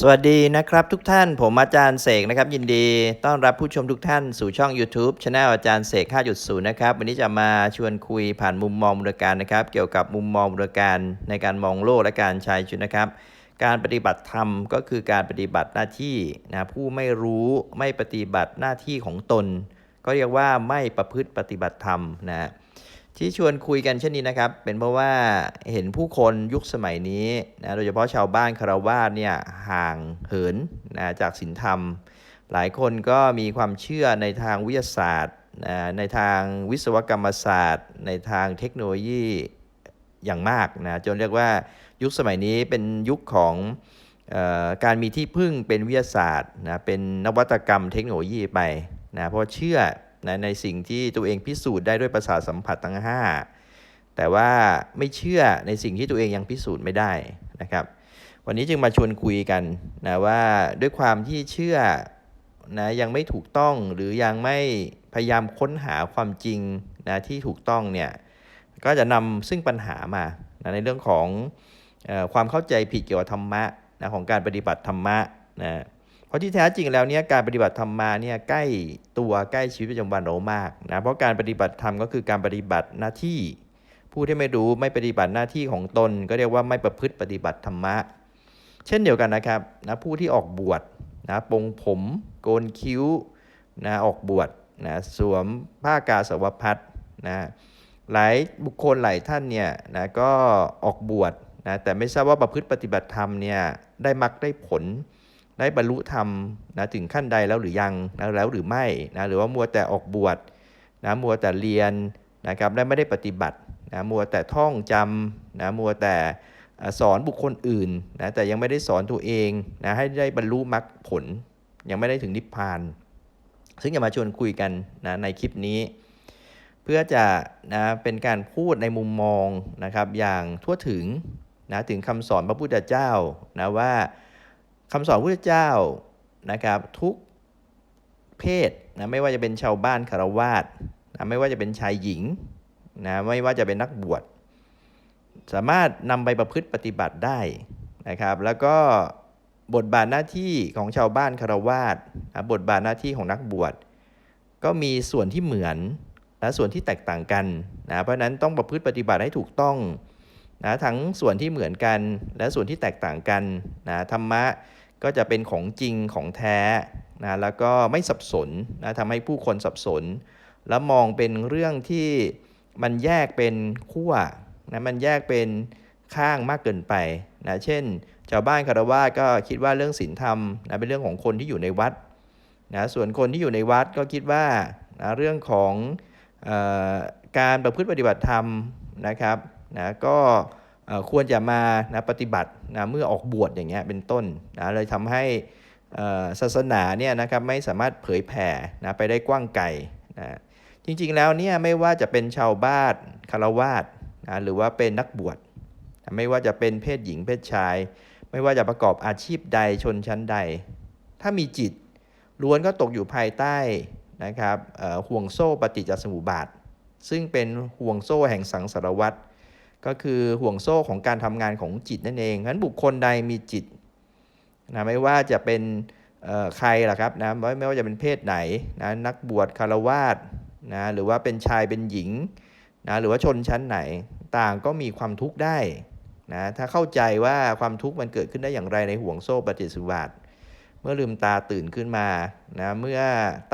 สวัสดีนะครับทุกท่านผมอาจารย์เสกนะครับยินดีต้อนรับผู้ชมทุกท่านสู่ช่อง YouTube Channel อาจารย์เสก 5.0 นะครับวันนี้จะมาชวนคุยผ่านมุมมองบริการนะครับเกี่ยวกับมุมมองบริการในการมองโลกและการใช้ชีวิตนะครับ การปฏิบัติธรรมก็คือการปฏิบัติหน้าที่นะผู้ไม่รู้ไม่ปฏิบัติหน้าที่ของตน ก็เรียกว่าไม่ประพฤติปฏิบัติธรรมนะ ที่ชวนคุยกันเช่นนี้นะครับ เป็นเพราะว่าเห็นผู้คนยุคสมัยนี้นะโดยเฉพาะชาวบ้านคารวาสเนี่ยห่างเหินนะจากศีลธรรม หลายคนก็มีความเชื่อในทางวิทยาศาสตร์นะในทางวิศวกรรมศาสตร์ ในทางเทคโนโลยีอย่างมากนะจนเรียกว่ายุคสมัยนี้เป็นยุคของออการมีที่พึ่งเป็นวิทยาศาสตร์นะเป็นนวัตกรรมเทคโนโลยีไปนะเพราะเชื่อ นะในสิ่งที่ตัวเองพิสูจน์ได้ด้วยประสาทสัมผัสทั้ง 5 แต่ว่าไม่เชื่อในสิ่งที่ตัวเองยังพิสูจน์ไม่ได้นะครับ วันนี้จึงมาชวนคุยกันนะว่าด้วยความที่เชื่อนะยังไม่ถูกต้องหรือยังไม่พยายามค้นหาความจริงนะที่ถูกต้องเนี่ยก็จะนำซึ่งปัญหามานะในเรื่องของอความเข้าใจผิดเกี่ยวกับธรรมะนะของการปฏิบัติธรรมะนะ ราะที่แท้จริงแล้วเนี่ยการปฏิบัติธรรมะเนี่ยใกล้ตัวใกล้ชีวิตประจำวันเรามากนะเพราะการปฏิบัติธรรมก็คือการปฏิบัติหน้าที่ ผู้ที่ไม่รู้ไม่ปฏิบัติหน้าที่ของตน ก็เรียกว่าไม่ประพฤติปฏิบัติธรรมะ เช่นเดียวกันนะครับนะผู้ที่ออกบวชนะปงผมโกนคิ้วนะออกบวชนะสวมผ้ากาสาวพัดนะหลายบุคคลหลายท่านเนี่ยนะก็ออกบวชนะแต่ไม่ทราบว่าประพฤติปฏิบัติธรรมเนี่ยได้มักได้ผล ได้บรรลุธรรมนะถึงขั้นใดแล้วหรือยังนะแล้วหรือไม่นะหรือว่ามัวแต่ออกบวชนะมัวแต่เรียนนะครับและไม่ได้ปฏิบัตินะมัวแต่ท่องจำนะมัวแต่อสอนบุคคลอื่นนะแต่ยังไม่ได้สอนตัวเองนะให้ได้บรรลุมรรคผล ยังไม่ได้ถึงนิพพาน ซึ่งจะมาชวนคุยกันนะในคลิปนี้ เพื่อจะนะเป็นการพูดในมุมมองนะครับอย่างทั่วถึงนะถึงคำสอนพระพุทธเจ้านะว่า คำสอนพระเจ้านะครับทุกเพศนะไม่ว่าจะเป็นชาวบ้านคารวาสนะไม่ว่าจะเป็นชายหญิงนะไม่ว่าจะเป็นนักบวช สามารถนำไปประพฤติปฏิบัติได้นะครับ แล้วก็บทบาทหน้าที่ของชาวบ้านคารวาสนะบทบาทหน้าที่ของนักบวช ก็มีส่วนที่เหมือนและส่วนที่แตกต่างกันนะเพราะนั้นต้องประพฤติปฏิบัติให้ถูกต้องนะทั้งส่วนที่เหมือนกันและส่วนที่แตกต่างกันนะธรรมะ ก็จะเป็นของจริงของแท้นะแล้วก็ไม่สับสนนะทำให้ผู้คนสับสน แล้วมองเป็นเรื่องที่มันแยกเป็นขั้วนะมันแยกเป็นข้างมากเกินไปนะเช่นชาวบ้านคารวาก็คิดว่าเรื่องศีลธรรมนะเป็นเรื่องของคนที่อยู่ในวัดนะส่วนคนที่อยู่ในวัดก็คิดว่านะเรื่องของออการประพฤติปฏิบัติธรรมนะครับนะก็ ควรจะมานะปฏิบัตินะเมื่อออกบวชอย่างเงี้ยเป็นต้นนะเลยทำให้ศาสนาเนี่ยนะครับไม่สามารถเผยแผ่นะไปได้กว้างไกลนะจริงๆแล้วเนี่ยไม่ว่าจะเป็นชาวบ้านคารวาสนะหรือว่าเป็นนักบวชไม่ว่าจะเป็นเพศหญิงเพศชาย ไม่ว่าจะประกอบอาชีพใดชนชั้นใด ถ้ามีจิตล้วนก็ตกอยู่ภายใต้นะครับห่วงโซ่ปฏิจจสมุปบาท ซึ่งเป็นห่วงโซ่แห่งสังสารวัฏ ก็คือห่วงโซ่ของการทำงานของจิตนั่นเองงั้นบุคคลใดมีจิตนะไม่ว่าจะเป็นใครล่ะครับนะไม่ว่าจะเป็นเพศไหนนะนักบวชคารวาสนะหรือว่าเป็นชายเป็นหญิงนะหรือว่าชนชั้นไหนต่างก็มีความทุกข์ได้นะถ้าเข้าใจว่าความทุกข์มันเกิดขึ้นได้อย่างไรในห่วงโซ่ปฏิจจสมุปบาทเมื่อลืมตาตื่นขึ้นมานะเมื่อ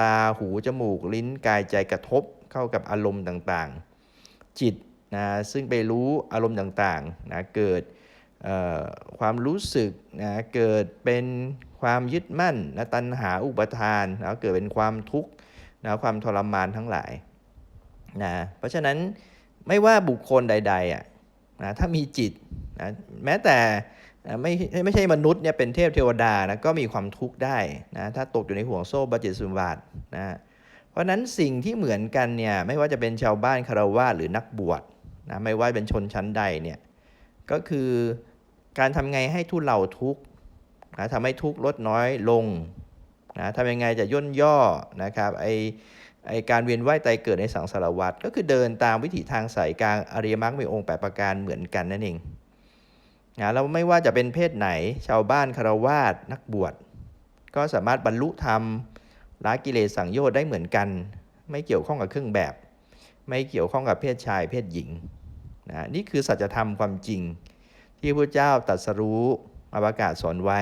ตาหูจมูกลิ้นกายใจกระทบเข้ากับอารมณ์ต่างๆ จิต นะซึ่งไปรู้อารมณ์ต่างๆนะเกิดความรู้สึกนะเกิดเป็นความยึดมั่นนะตัณหาอุปทานนะเกิดเป็นความทุกข์นะความทรมานทั้งหลายนะเพราะฉะนั้นไม่ว่าบุคคลใดๆอะนะถ้ามีจิตนะแม้แต่ไม่ไม่ใช่มนุษย์เนี่ยเป็นเทพเทวดานะก็มีความทุกข์ได้นะถ้าตกอยู่ในห่วงโซ่บาจิตสุบาทนะเพราะฉะนั้นสิ่งที่เหมือนกันเนี่ยไม่ว่าจะเป็นชาวบ้านคารวะหรือนักบวช นะไม่ว่าเป็นชนชั้นใดเนี่ยก็คือการทำไงให้ทุเลาทุกนะทำให้ทุกลดน้อยลงนะทำยังไงจะย่นย่อนะครับไอไอการเวียนว่ายตายเกิดในสังสารวัฏก็คือเดินตามวิถีทางสายกลางอริยมรรคมีองค์แปดประการเหมือนกันนั่นเองนะแล้วไม่ว่าจะเป็นเพศไหนชาวบ้านคารวาสนักบวชก็สามารถบรรลุธรรมละกิเลสสังโยชน์ได้เหมือนกัน ไม่เกี่ยวข้องกับเครื่องแบบ ไม่เกี่ยวข้องกับเพศชายเพศหญิง นะนี่คือสัจธรรมความจริง ที่พระเจ้าตรัสรู้มาประกาศสอนไว้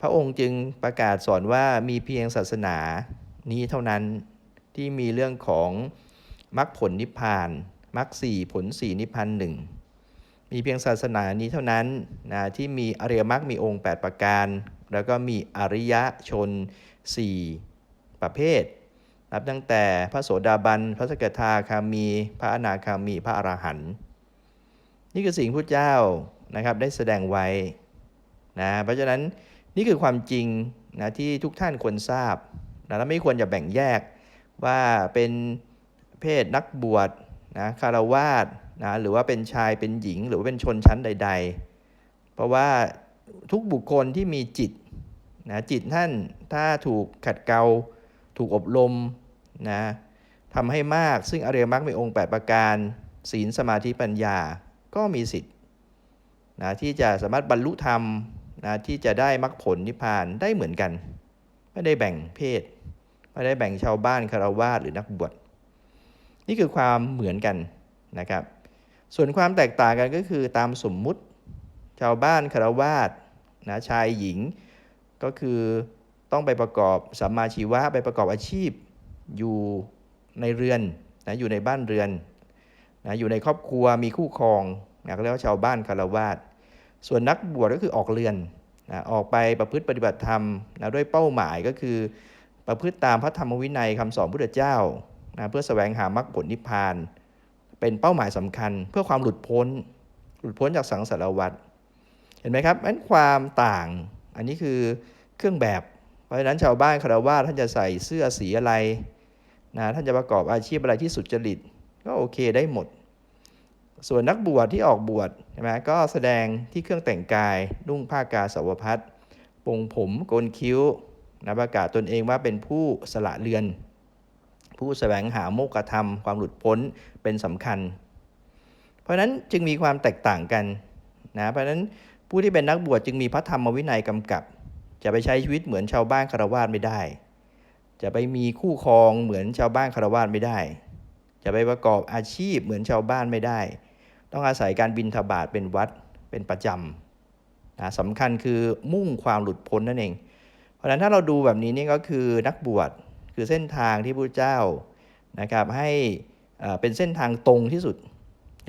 พระองค์จึงประกาศสอนว่ามีเพียงศาสนานี้เท่านั้นที่มีเรื่องของมรรคผลนิพพานมรรคสี่ผลสี่นิพพานหนึ่งมีเพียงศาสนานี้เท่านั้นนะที่มีอริยมรรคมีองค์ 8 ประการ แล้วก็มีอริยชน 4 ประเภท นับตั้งแต่พระโสดาบัน พระสกทาคามี พระอนาคามี พระอรหันต์นี่คือสิ่งพระเจ้านะครับได้แสดงไว้นะเพราะฉะนั้นนี่คือความจริงนะที่ทุกท่านควรทราบนะและไม่ควรจะแบ่งแยกว่าเป็นเพศนักบวชนะคารวาสนะหรือว่าเป็นชายเป็นหญิงหรือว่าเป็นชนชั้นใด ๆ เพราะว่าทุกบุคคลที่มีจิตนะจิตท่านถ้าถูกขัดเกลา ถูกอบรมนะทำให้มากซึ่งอริยมรรคมีองค์ 8 ประการ ศีลสมาธิปัญญาก็มีสิทธิ์นะที่จะสามารถบรรลุธรรมนะที่จะได้มรรคผลนิพพานได้เหมือนกัน ไม่ได้แบ่งเพศ ไม่ได้แบ่งชาวบ้านคารวาสหรือนักบวชนี่คือความเหมือนกันนะครับ ส่วนความแตกต่างกันก็คือตามสมมุติชาวบ้านคารวาสนะชายหญิงก็คือ ต้องไปประกอบสัมมาชีวะไปประกอบอาชีพ อยู่ในเรือนนะอยู่ในบ้านเรือนนะอยู่ในครอบครัวมีคู่ครองนะเรียกว่าชาวบ้านคารวาสส่วนนักบวชก็คือออกเรือนนะออกไปประพฤติปฏิบัติธรรมนะด้วยเป้าหมายก็คือ ประพฤติตามพระธรรมวินัยคำสอนพุทธเจ้านะเพื่อแสวงหามรรคผลนิพพาน เป็นเป้าหมายสำคัญ เพื่อความหลุดพ้น หลุดพ้นจากสังสารวัฏเห็นไหมครับนั้นความต่างอันนี้คือเครื่องแบบ เพราะฉะนั้นชาวบ้านคารวะท่านจะใส่เสื้อสีอะไรนะท่านจะประกอบอาชีพอะไรที่สุจริต ก็โอเคได้หมด ส่วนนักบวชที่ออกบวชใช่ไหมก็แสดงที่เครื่องแต่งกายนุ่งผ้ากาสาวพัดปงผมโกนคิ้วนะประกาศตนเองว่าเป็นผู้สละเรือน ผู้แสวงหาโมกขธรรม ความหลุดพ้นเป็นสำคัญ เพราะฉะนั้นจึงมีความแตกต่างกันนะเพราะฉะนั้นผู้ที่เป็นนักบวชจึงมีพระธรรมวินัยกำกับ จะไปใช้ชีวิตเหมือนชาวบ้านคารวาสไม่ได้ จะไปมีคู่ครองเหมือนชาวบ้านคารวาสไม่ได้ จะไปประกอบอาชีพเหมือนชาวบ้านไม่ได้ ต้องอาศัยการบินทบาทเป็นวัดเป็นประจำนะสำคัญคือมุ่งความหลุดพ้นนั่นเอง เพราะฉะนั้นถ้าเราดูแบบนี้นี่ก็คือนักบวชคือเส้นทางที่พระเจ้านะครับให้เป็นเส้นทางตรงที่สุด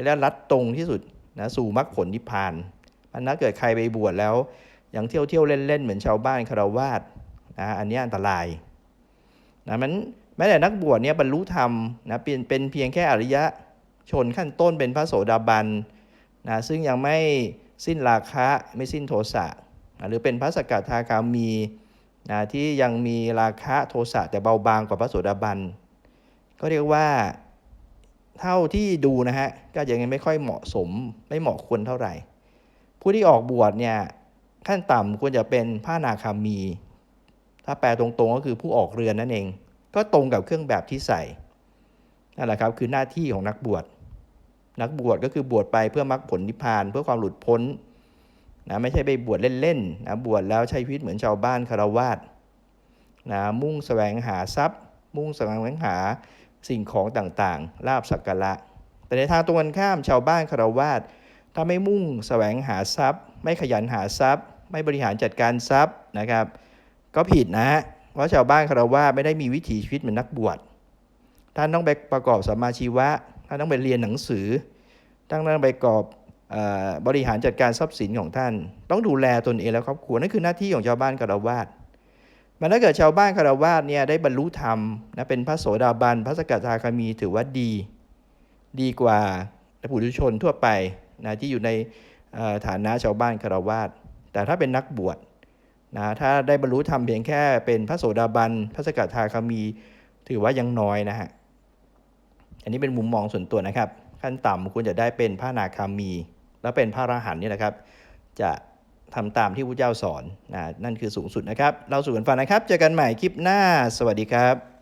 และรัดตรงที่สุดนะสู่มรรคผลนิพพานมันถ้าเกิดใครไปบวชแล้ว อย่างเที่ยวเที่ยวเล่นเล่นเหมือนชาวบ้านคารวาสนะอันนี้อันตรายนะมันแม้แต่นักบวชเนี่ยบรรลุธรรมนะเป็นเป็นเพียงแค่อริยะชนขั้นต้นเป็นพระโสดาบันนะซึ่งยังไม่สิ้นราคะไม่สิ้นโทสะนะหรือเป็นพระสกทาคามีนะที่ยังมีราคะโทสะแต่เบาบางกว่าพระโสดาบัน ก็เรียกว่าเท่าที่ดูนะฮะก็ยังไม่ค่อยเหมาะสมไม่เหมาะควรเท่าไหร่ ผู้ที่ออกบวชเนี่ย ขั้นต่ำควรจะเป็นพระนาคามี ถ้าแปลตรงๆก็คือผู้ออกเรือนนั่นเอง ก็ตรงกับเครื่องแบบที่ใส่นั่นแหละครับคือหน้าที่ของนักบวชนักบวชก็คือบวชไปเพื่อมรรคผลนิพพานเพื่อความหลุดพ้นนะไม่ใช่ไปบวชเล่นๆนะบวชแล้วใช้ชีวิตเหมือนชาวบ้านคารวาสนะมุ่งแสวงหาทรัพย์ มุ่งแสวงหาสิ่งของต่างๆลาบสักการะ แต่ในทางตรงกันข้ามชาวบ้านคารวาสถ้าไม่มุ่งแสวงหาทรัพย์ ไม่ขยันหาทรัพย์ ไม่บริหารจัดการทรัพย์นะครับ ก็ผิดนะฮะเพราชาวบ้านคารวาสไม่ได้มีวิถีชีวิตเหมือนนักบวชท่านต้องไปประกอบสมาชีวะท่านต้องไปเรียนหนังสือท่านต้องไปประกอบบริหารจัดการทรัพย์สินของท่าน ต้องดูแลตนเองและครอบครัวนั่นคือหน้าที่ของชาวบ้านคารวาสมันถ้าเกิดชาวบ้านคารวาสเนี่ยได้บรรลุธรรมนะเป็นพระโสดาบันพระสกทาคามีถือว่าดี ดีกว่าผู้ทุชนทั่วไปนะที่อยู่ในฐานะชาวบ้านคารวาส แต่ถ้าเป็นนักบวชนะถ้าได้บรรลุธรรมเพียงแค่เป็นพระโสดาบันพระสกทาคามี ถือว่ายังน้อยนะฮะอันนี้เป็นมุมมองส่วนตัวนะครับ ขั้นต่ำควรจะได้เป็นพระนาคามี แล้วเป็นพระอรหันต์นี่แหละครับ จะทำตามที่พระเจ้าสอนนะนั่นคือสูงสุดนะครับ เราสู่กันฟังนะครับ เจอกันใหม่คลิปหน้า สวัสดีครับ